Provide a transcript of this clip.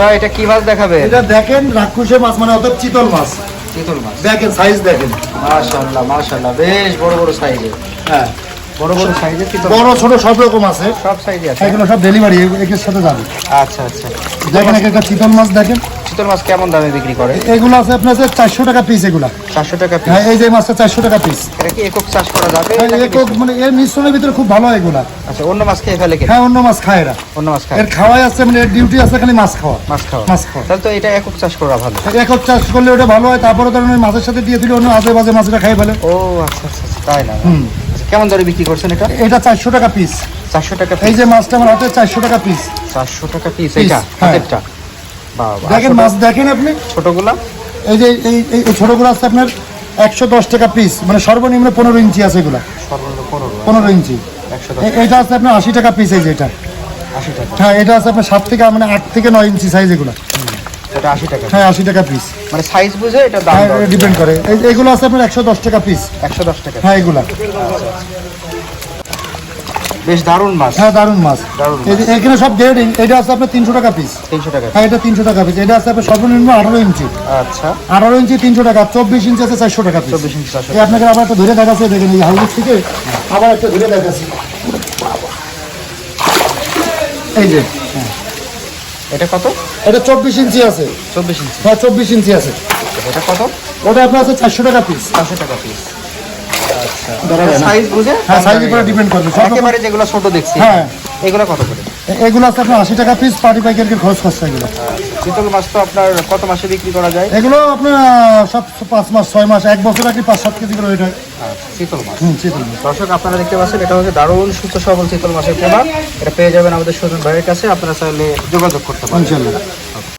ভাই এটা কি মাছ দেখাবে? এটা দেখেন রাক্ষসে মাছ মানে অর্থাৎ চিতল মাছ। চিতল মাছ। দেখেন সাইজ দেখেন। মাশাআল্লাহ মাশাআল্লাহ বেশ বড় বড় সাইজের হ্যাঁ। বড় বড় চিতল বড় ছোট সব রকম আছে। সব সাইজে আছে। এগুলো সব ডেলিভারি একের সাথে যাবে। আচ্ছা আচ্ছা। দেখেন এক একটা চিতল মাছ দেখেন। চিতল মাছ কেমন দামে বিক্রি করে? এগুলো আছে আপনার চারশো টাকা পিস এগুলা। চারশো টাকা পিস হ্যাঁ এই যে মাছটা চারশো টাকা পিস এটা কি একক চাষ করা যাবে? হ্যাঁ, একক মানে এর মিশ্রণের ভিতরে খুব ভালো এগুলা। আচ্ছা অন্য মাছ খেয়ে ফেলে হ্যাঁ অন্য মাছ খায় এরা। অন্য মাছ খায়। এর খাওয়াই আছে মানে ডিউটি আছে খালি মাছ খাওয়া। মাছ খাওয়া। মাছ খাওয়া। তাহলে তো এটা একক চাষ করা ভালো। একক চাষ করলে ওটা ভালো হয় তারপরে ধরেন ওই মাছের সাথে দিয়ে দিলে অন্য আজে বাজে মাছটা খাই ফেলে। ও আচ্ছা আচ্ছা আচ্ছা, তাই না? আচ্ছা, কেমন দরে বিক্রি করছেন এটা? এটা চারশো টাকা পিস চারশো টাকা এই যে মাছটা আমার হাতে চারশো টাকা পিস চারশো টাকা পিস এটা হ্যাঁ। হাতেরটা? দেখেন মাছ দেখেন আপনি। ছোটগুলা? এই যে এই এই ছোটগুলো আছে আপনার একশো দশ টাকা পিস মানে সর্বনিম্ন পনেরো ইঞ্চি আছে এগুলা। সর্বনিম্ন পনেরো ইঞ্চি। এটা আছে আপনার আশি টাকা পিস এই যে এটা। আশি টাকা। হ্যাঁ এটা আছে আপনার সাত থেকে মানে আট থেকে নয় ইঞ্চি সাইজ এগুলো। এটা আশি টাকা। হ্যাঁ আশি টাকা পিস মানে সাইজ বুঝে এটা দাম হ্যাঁ ডিপেন্ড করে। এই- এগুলো আছে আপনার একশো দশ টাকা পিস একশো দশ টাকা। হ্যাঁ এগুলা। বেশ দারুণ মাছ। হ্যাঁ দারুণ মাছ। দারুণ এখানে সব গ্রেডিং এটা আছে আপনার তিনশো টাকা পিস তিনশো টাকা হ্যাঁ এটা তিনশো টাকা পিস এটা আছে আপনার সর্বনিম্ন আঠারো ইঞ্চি। আচ্ছা। আঠারো ইঞ্চি তিনশো টাকা চব্বিশ ইঞ্চি আছে চারশো টাকা পিস চব্বিশ ইঞ্চি আপনাকে আবার একটা ধরে দেখাচ্ছে দেখেন এই হাউস থেকে আবার একটা ধরে দেখাচ্ছি। এই যে। এটা কত? এটা চব্বিশ ইঞ্চি আছে। চব্বিশ ইঞ্চি। হ্যাঁ চব্বিশ ইঞ্চি আছে। এটা কত? ওটা আপনার আছে চারশো টাকা পিস চারশো টাকা পিস। সাইজ বুঝে? হ্যাঁ সাইজের উপরে ডিপেন্ড করবে যাবে। সব রকম- একেবারে যেগুলো ছোট দেখছি। হ্যাঁ। এগুলো কত করে? এগুলো আছে আপনার আশি টাকা পিস পার্টি পাইকারকে খরচ খরচা এগুলো। চিতল মাছ তো আপনার কত মাসে বিক্রি করা যায়? এগুলো আপনার সব পাঁচ মাস ছয় মাস এক বছর আগে পাঁচ সাত কেজি করে ওইটা আচ্ছা, চিতল মাছ। চিতল মাছ। দর্শক আপনারা দেখতে পাচ্ছেন এটা হচ্ছে দারুণ সুস্থ সবল চিতল মাছের পোনা এটা পেয়ে যাবেন আমাদের সুজন ভাইয়ের কাছে আপনারা চাইলে যোগাযোগ করতে পারেন।